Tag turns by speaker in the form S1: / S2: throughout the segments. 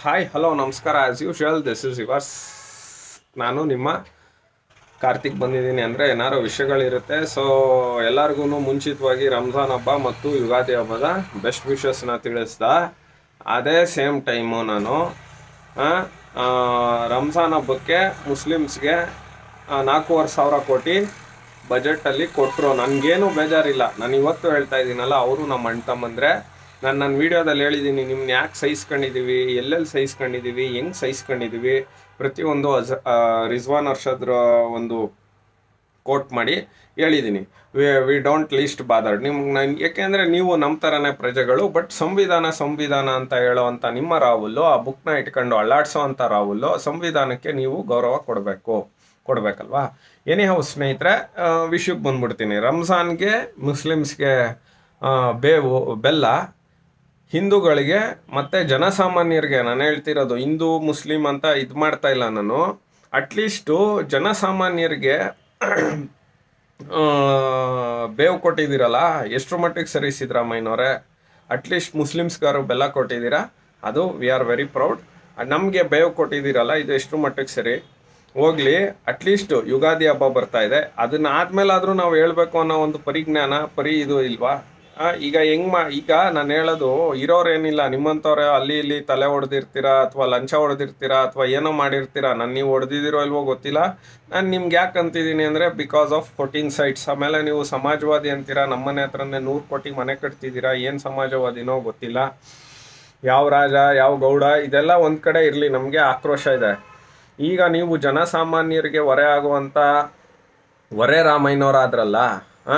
S1: Hi hello ನಮಸ್ಕಾರ. As usual this is yours ನಾನು ನಿಮ್ಮ ಕಾರ್ತಿಕ್ ಬಂದಿದ್ದೀನಿ ಅಂದರೆ ಏನಾರು ವಿಷಯಗಳಿರುತ್ತೆ. ಸೊ ಎಲ್ಲರಿಗೂ ಮುಂಚಿತವಾಗಿ ರಂಜಾನ್ ಹಬ್ಬ ಮತ್ತು ಯುಗಾದಿ ಹಬ್ಬದ ಬೆಸ್ಟ್ ವಿಶಸ್ನ ತಿಳಿಸ್ದ. ಅದೇ ಸೇಮ್ ಟೈಮು ನಾನು. ರಂಜಾನ್ ಹಬ್ಬಕ್ಕೆ ಮುಸ್ಲಿಮ್ಸ್ಗೆ ನಾಲ್ಕೂವರೆ ಸಾವಿರ ಕೋಟಿ ಬಜೆಟಲ್ಲಿ ಕೊಟ್ಟರು ನನಗೇನು ಬೇಜಾರಿಲ್ಲ. ನಾನು ಇವತ್ತು ಹೇಳ್ತಾ ಇದ್ದೀನಲ್ಲ, ಅವರು ನಮ್ಮ ಅಣ್ಣ ತಮ್ಮಂದ್ರೆ. ನಾನು ನನ್ನ ವೀಡಿಯೋದಲ್ಲಿ ಹೇಳಿದ್ದೀನಿ ನಿಮ್ಮನ್ನ ಯಾಕೆ ಸಹಿಸ್ಕೊಂಡಿದ್ದೀವಿ ಎಲ್ಲೆಲ್ಲಿ ಸಹಿಸ್ಕೊಂಡಿದ್ದೀವಿ ಹೆಂಗೆ ಸಹಿಸ್ಕೊಂಡಿದ್ದೀವಿ ಪ್ರತಿಯೊಂದು ಅಜ ರಿಜ್ವಾನ್ ಅರ್ಷದ್ರ ಒಂದು ಕೋಟ್ ಮಾಡಿ ಹೇಳಿದ್ದೀನಿ ವಿ ಡೋಂಟ್ ಲೀಸ್ಟ್ ಬಾದರ್ಡ್. ನಿಮ್ಗೆ ನಾನು, ಯಾಕೆಂದರೆ ನೀವು ನಮ್ಮ ಥರನೇ ಪ್ರಜೆಗಳು, ಬಟ್ ಸಂವಿಧಾನ ಸಂವಿಧಾನ ಅಂತ ಹೇಳೋವಂಥ ನಿಮ್ಮ ರಾಹುಲ್ಲು ಆ ಬುಕ್ನ ಇಟ್ಕೊಂಡು ಅಳ್ಳಾಡ್ಸೋ ಅಂಥ ರಾಹುಲ್ಲು ಸಂವಿಧಾನಕ್ಕೆ ನೀವು ಗೌರವ ಕೊಡಬೇಕು, ಕೊಡಬೇಕಲ್ವಾ? ಎನಿ ಹೌ ಸ್ನೇಹಿತರೆ ವಿಷಯಕ್ಕೆ ಬಂದ್ಬಿಡ್ತೀನಿ. ರಂಜಾನ್ಗೆ, ಮುಸ್ಲಿಮ್ಸ್ಗೆ ಬೇವು, ಬೆಲ್ಲ ಹಿಂದೂಗಳಿಗೆ ಮತ್ತು ಜನಸಾಮಾನ್ಯರಿಗೆ ನಾನು ಹೇಳ್ತಿರೋದು, ಹಿಂದೂ, ಮುಸ್ಲಿಂ ಅಂತ ಇದು ಮಾಡ್ತಾ ಇಲ್ಲ ನಾನು. ಅಟ್ಲೀಸ್ಟು ಜನಸಾಮಾನ್ಯರಿಗೆ ಬೇವು ಕೊಟ್ಟಿದ್ದೀರಲ್ಲ ಎಷ್ಟು ಮಟ್ಟಿಗೆ ಸರಿ ಸಿದ್ದರಾಮಯ್ಯನವರೇ? ಅಟ್ಲೀಸ್ಟ್ ಮುಸ್ಲಿಮ್ಸ್ಗಾರು ಬೆಲ್ಲ ಕೊಟ್ಟಿದ್ದೀರಾ? ಅದು ವಿ ಆರ್ ವೆರಿ ಪ್ರೌಡ್ ನಮಗೆ ಬೇವು ಕೊಟ್ಟಿದ್ದೀರಲ್ಲ, ಇದು ಎಷ್ಟು ಮಟ್ಟಿಗೆ ಸರಿ? ಹೋಗ್ಲಿ ಅಟ್ಲೀಸ್ಟ್ ಯುಗಾದಿ ಹಬ್ಬ ಬರ್ತಾ ಇದೆ. ಅದನ್ನ ಆದ್ಮೇಲಾದರೂ ನಾವು ಹೇಳಬೇಕು ಅನ್ನೋ ಒಂದು ಪರಿಜ್ಞಾನ, ಪರಿ ಇದು ಇಲ್ವಾ? ಈಗ ಹೆಂಗ್ ಮಾ ಈಗ ನಾನು ಹೇಳೋದು, ಇರೋರೇನಿಲ್ಲ, ನಿಮ್ಮಂಥವ್ರೆ ಅಲ್ಲಿ ಇಲ್ಲಿ ತಲೆ ಹೊಡೆದಿರ್ತೀರಾ ಅಥವಾ ಲಂಚ ಹೊಡೆದಿರ್ತೀರಾ ಅಥವಾ ಏನೋ ಮಾಡಿರ್ತೀರಾ? ನಾನು ನೀವು ಹೊಡೆದಿದ್ದೀರೋ ಇಲ್ವೋ ಗೊತ್ತಿಲ್ಲ. ನಾನು ನಿಮ್ಗೆ ಯಾಕೆ ಅಂತಿದ್ದೀನಿ ಅಂದರೆ ಬಿಕಾಸ್ ಆಫ್ ಫೋರ್ಟೀನ್ ಸೈಟ್ಸ್ ಆಮೇಲೆ ನೀವು ಸಮಾಜವಾದಿ ಅಂತೀರಾ? ನಮ್ಮನೆ ಹತ್ರನೇ ನೂರು ಕೋಟಿ ಮನೆ ಕಟ್ತಿದ್ದೀರಾ? ಏನು ಸಮಾಜವಾದಿನೋ ಗೊತ್ತಿಲ್ಲ. ಯಾವ ರಾಜ, ಯಾವ ಗೌಡ, ಇದೆಲ್ಲ ಒಂದು ಕಡೆ ಇರಲಿ, ನಮಗೆ ಆಕ್ರೋಶ ಇದೆ. ಈಗ ನೀವು ಜನಸಾಮಾನ್ಯರಿಗೆ ಹೊರೆ ಆಗುವಂಥ ಹೊರೆ ರಾಮಯ್ಯನವರಾದ್ರಲ್ಲ, ಆ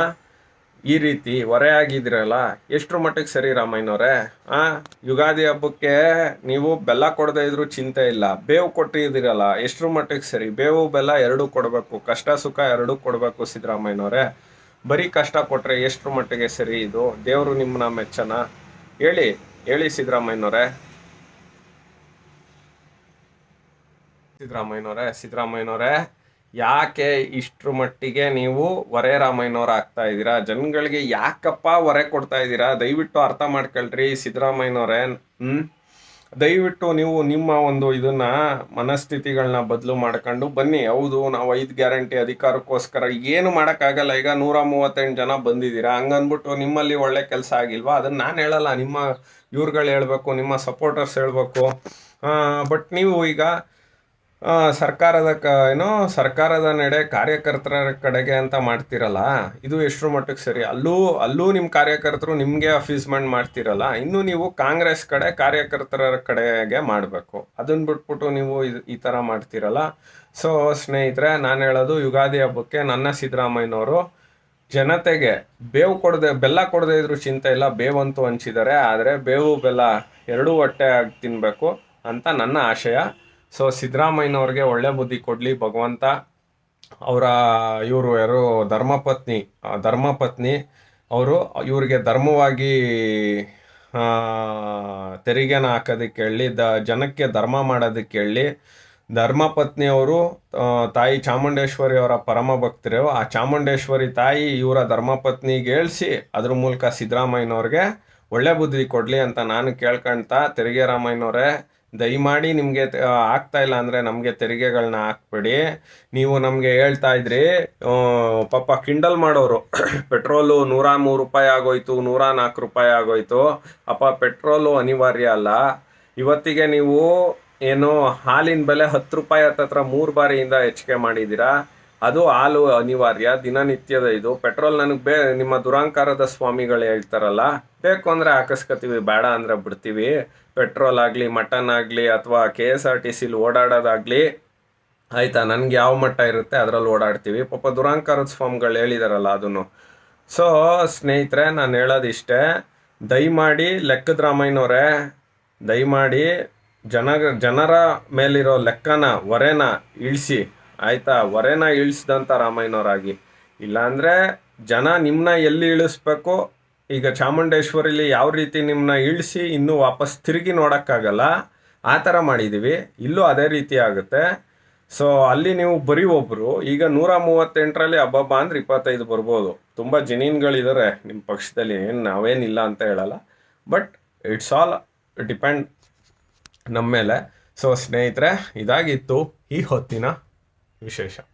S1: ಈ ರೀತಿ ಹೊರೆ ಆಗಿದ್ರಲ್ಲ ಎಷ್ಟ್ರ ಮಟ್ಟಿಗೆ ಸರಿ ರಾಮಯ್ಯನವರೇ? ಆ, ಯುಗಾದಿ ಹಬ್ಬಕ್ಕೆ ನೀವು ಬೆಲ್ಲ ಕೊಡದೇ ಇದ್ರೂ ಚಿಂತೆ ಇಲ್ಲ. ಬೇವು ಕೊಟ್ಟಿದ್ದೀರಲ್ಲ, ಎಷ್ಟ್ರ ಮಟ್ಟಿಗೆ ಸರಿ? ಬೇವು, ಬೆಲ್ಲ ಎರಡೂ ಕೊಡಬೇಕು, ಕಷ್ಟ ಸುಖ ಎರಡೂ ಕೊಡಬೇಕು ಸಿದ್ದರಾಮಯ್ಯನವರೇ. ಬರೀ ಕಷ್ಟ ಕೊಟ್ಟರೆ ಎಷ್ಟ್ರ ಮಟ್ಟಿಗೆ ಸರಿ ಇದು? ದೇವರು ನಿಮ್ಮನ್ನ ಮೆಚ್ಚನ. ಹೇಳಿ ಹೇಳಿ ಸಿದ್ದರಾಮಯ್ಯನವರೇ. ಸಿದ್ದರಾಮಯ್ಯನವರೇ ಸಿದ್ದರಾಮಯ್ಯನವರೇ. ಯಾಕೆ ಇಷ್ಟರ ಮಟ್ಟಿಗೆ ನೀವು ವರೆ ರಾಮಯ್ಯನವ್ರು ಆಗ್ತಾ ಇದ್ದೀರಾ? ಜನಗಳಿಗೆ ಯಾಕಪ್ಪ ಹೊರೆ ಕೊಡ್ತಾ ಇದ್ದೀರಾ? ದಯವಿಟ್ಟು ಅರ್ಥ ಮಾಡ್ಕೊಳ್ರಿ ಸಿದ್ದರಾಮಯ್ಯನವರೇ. ಹ್ಞೂ ದಯವಿಟ್ಟು ನೀವು ನಿಮ್ಮ ಒಂದು ಇದನ್ನ ಮನಸ್ಥಿತಿಗಳನ್ನ ಬದಲು ಮಾಡ್ಕೊಂಡು ಬನ್ನಿ. ಹೌದು, ನಾವು ಐದು ಗ್ಯಾರಂಟಿ ಅಧಿಕಾರಕ್ಕೋಸ್ಕರ ಏನು ಮಾಡೋಕ್ಕಾಗಲ್ಲ. ಈಗ ನೂರ ಮೂವತ್ತೆಂಟು ಜನ ಬಂದಿದ್ದೀರಾ? ಹಂಗನ್ಬಿಟ್ಟು ನಿಮ್ಮಲ್ಲಿ ಒಳ್ಳೆ ಕೆಲಸ ಆಗಿಲ್ವಾ? ಅದನ್ನ ನಾನು ಹೇಳಲ್ಲ. ನಿಮ್ಮ ಇವ್ರುಗಳು ಹೇಳಬೇಕು, ನಿಮ್ಮ ಸಪೋರ್ಟರ್ಸ್ ಹೇಳಬೇಕು. ಬಟ್ ನೀವು ಈಗ ಸರ್ಕಾರದ ಕ, ಏನೋ ಸರ್ಕಾರದ ನಡೆ ಕಾರ್ಯಕರ್ತರ ಕಡೆಗೆ ಅಂತ ಮಾಡ್ತಿರಲ್ಲ, ಇದು ಎಷ್ಟರ ಮಟ್ಟಕ್ಕೆ ಸರಿ? ಅಲ್ಲೂ ಅಲ್ಲೂ ನಿಮ್ಮ ಕಾರ್ಯಕರ್ತರು ನಿಮಗೆ ಅಫೀಸ್ಮೆಂಟ್ ಮಾಡ್ತಿರಲ್ಲ, ಇನ್ನು ನೀವು ಕಾಂಗ್ರೆಸ್ ಕಡೆ ಕಾರ್ಯಕರ್ತರ ಕಡೆಗೆ ಮಾಡಬೇಕು. ಅದನ್ನ ಬಿಟ್ಬಿಟ್ಟು ನೀವು ಇದು, ಈ ಥರ ಮಾಡ್ತಿರಲ್ಲ. ಸೊ, ಸ್ನೇಹಿತರೆ, ನಾನು ಹೇಳೋದು ಯುಗಾದಿ ಹಬ್ಬಕ್ಕೆ ನನ್ನ ಸಿದ್ದರಾಮಯ್ಯನವರು ಜನತೆಗೆ ಬೇವು ಕೊಡದೆ, ಬೆಲ್ಲ ಕೊಡದೆ ಇದ್ರು ಚಿಂತೆ ಇಲ್ಲ, ಬೇವಂತೂ ಹಂಚಿದ್ದಾರೆ, ಆದರೆ ಬೇವು ಬೆಲ್ಲ ಎರಡೂ ಹೊಟ್ಟೆ ಆಗಿ ತಿನ್ನಬೇಕು ಅಂತ ನನ್ನ ಆಶಯ. ಸೊ ಸಿದ್ದರಾಮಯ್ಯನವ್ರಿಗೆ ಒಳ್ಳೆ ಬುದ್ಧಿ ಕೊಡಲಿ, ಭಗವಂತ. ಅವರ, ಇವರು ಯಾರು, ಧರ್ಮಪತ್ನಿ ಧರ್ಮಪತ್ನಿ. ಅವರು ಇವರಿಗೆ ಧರ್ಮವಾಗಿ ತೆರಿಗೆನ ಹಾಕೋದಕ್ಕೆ ಹೇಳಿ, ದ, ಜನಕ್ಕೆ ಧರ್ಮ ಮಾಡೋದಕ್ಕೆ ಹೇಳಿ, ಧರ್ಮಪತ್ನಿಯವರು ತಾಯಿ ಚಾಮುಂಡೇಶ್ವರಿ ಅವರ ಪರಮ ಭಕ್ತರು, ಆ ಚಾಮುಂಡೇಶ್ವರಿ ತಾಯಿ ಇವರ ಧರ್ಮಪತ್ನಿಗೆ ಹೇಳಿಸಿ, ಅದ್ರ ಮೂಲಕ ಸಿದ್ದರಾಮಯ್ಯನವ್ರಿಗೆ ಒಳ್ಳೆ ಬುದ್ಧಿ ಕೊಡಲಿ ಅಂತ ನಾನು ಕೇಳ್ಕೊಳ್ತಾ ತೆರಿಗೆ ರಾಮಯ್ಯನವರೇ ದಯಮಾಡಿ ನಿಮಗೆ ಆಗ್ತಾ ಇಲ್ಲ ಅಂದರೆ ನಮಗೆ ತೆರಿಗೆಗಳನ್ನ ಹಾಕ್ಬೇಡಿ. ನೀವು ನಮಗೆ ಹೇಳ್ತಾ ಇದ್ರಿ ಪಾಪ ಕಿಂಡಲ್ ಮಾಡೋರು. ಪೆಟ್ರೋಲು ನೂರ ಮೂರು ರೂಪಾಯಿ ಆಗೋಯ್ತು, ನೂರ ನಾಲ್ಕು ರೂಪಾಯಿ ಆಗೋಯ್ತು. ಅಪ್ಪ, ಪೆಟ್ರೋಲು ಅನಿವಾರ್ಯ ಅಲ್ಲ. ಇವತ್ತಿಗೆ ನೀವು ಏನು ಹಾಲಿನ ಬೆಲೆ ಹತ್ತು ರೂಪಾಯಿ ಹತ್ತತ್ರ ಮೂರು ಬಾರಿಯಿಂದ ಹೆಚ್ಚಿಗೆ ಮಾಡಿದ್ದೀರಾ? ಅದು ಹಾಲು ಅನಿವಾರ್ಯ. ದಿನನಿತ್ಯದ ಇದು. ಪೆಟ್ರೋಲ್ ನನಗೆ ಬೇ, ನಿಮ್ಮ ದುರಾಂಕಾರದ ಸ್ವಾಮಿಗಳು ಹೇಳ್ತಾರಲ್ಲ, ಬೇಕು ಅಂದರೆ ಹಾಕಿಸ್ಕೊತೀವಿ, ಬೇಡ ಅಂದರೆ ಬಿಡ್ತೀವಿ. ಪೆಟ್ರೋಲ್ ಆಗಲಿ, ಮಟನ್ ಆಗಲಿ, ಅಥವಾ ಕೆ ಎಸ್ ಆರ್ ಟಿ ಸಿಲಿ ಓಡಾಡೋದಾಗಲಿ, ಆಯಿತಾ, ನನಗೆ ಯಾವ ಮಟ್ಟ ಇರುತ್ತೆ ಅದರಲ್ಲಿ ಓಡಾಡ್ತೀವಿ. ಪಾಪ ದುರಾಂಕಾರದ ಸ್ವಾಮಿಗಳು ಹೇಳಿದಾರಲ್ಲ ಅದನ್ನು. ಸೊ, ಸ್ನೇಹಿತರೆ, ನಾನು ಹೇಳೋದಿಷ್ಟೇ, ದಯಮಾಡಿ ಲೆಕ್ಕದ ರಾಮಯ್ಯನವರೇ, ದಯಮಾಡಿ ಜನ ಜನರ ಮೇಲಿರೋ ಲೆಕ್ಕನ ಹೊರೆನ ಇಳಿಸಿ. ಆಯಿತಾ? ಹೊರೆನ ಇಳಿಸಿದಂಥ ರಾಮಯ್ಯನವರಾಗಿ. ಇಲ್ಲಾಂದರೆ ಜನ ನಿಮ್ಮನ್ನ ಎಲ್ಲಿ ಇಳಿಸ್ಬೇಕು, ಈಗ ಚಾಮುಂಡೇಶ್ವರಿಲಿ ಯಾವ ರೀತಿ ನಿಮ್ಮನ್ನ ಇಳಿಸಿ ಇನ್ನೂ ವಾಪಸ್ ತಿರುಗಿ ನೋಡೋಕ್ಕಾಗಲ್ಲ, ಆ ಥರ ಮಾಡಿದ್ದೀವಿ ಇಲ್ಲೂ ಅದೇ ರೀತಿ ಆಗುತ್ತೆ. ಸೊ ಅಲ್ಲಿ ನೀವು ಬರೀ ಒಬ್ಬರು ಈಗ ನೂರ ಮೂವತ್ತೆಂಟರಲ್ಲಿ ಹಬ್ಬಬ್ಬ ಅಂದ್ರೆ ಇಪ್ಪತ್ತೈದು ಬರ್ಬೋದು. ತುಂಬ ಜನೀನ್ಗಳಿದ್ದಾರೆ ನಿಮ್ಮ ಪಕ್ಷದಲ್ಲಿ, ಏನು ನಾವೇನಿಲ್ಲ ಅಂತ ಹೇಳಲ್ಲ. ಬಟ್ ಇಟ್ಸ್ ಆಲ್ ಡಿಪೆಂಡ್ ನಮ್ಮ ಮೇಲೆ. ಸೊ ಸ್ನೇಹಿತರೆ, ಇದಾಗಿತ್ತು ಈ ಹೊತ್ತಿನ 你们选一下。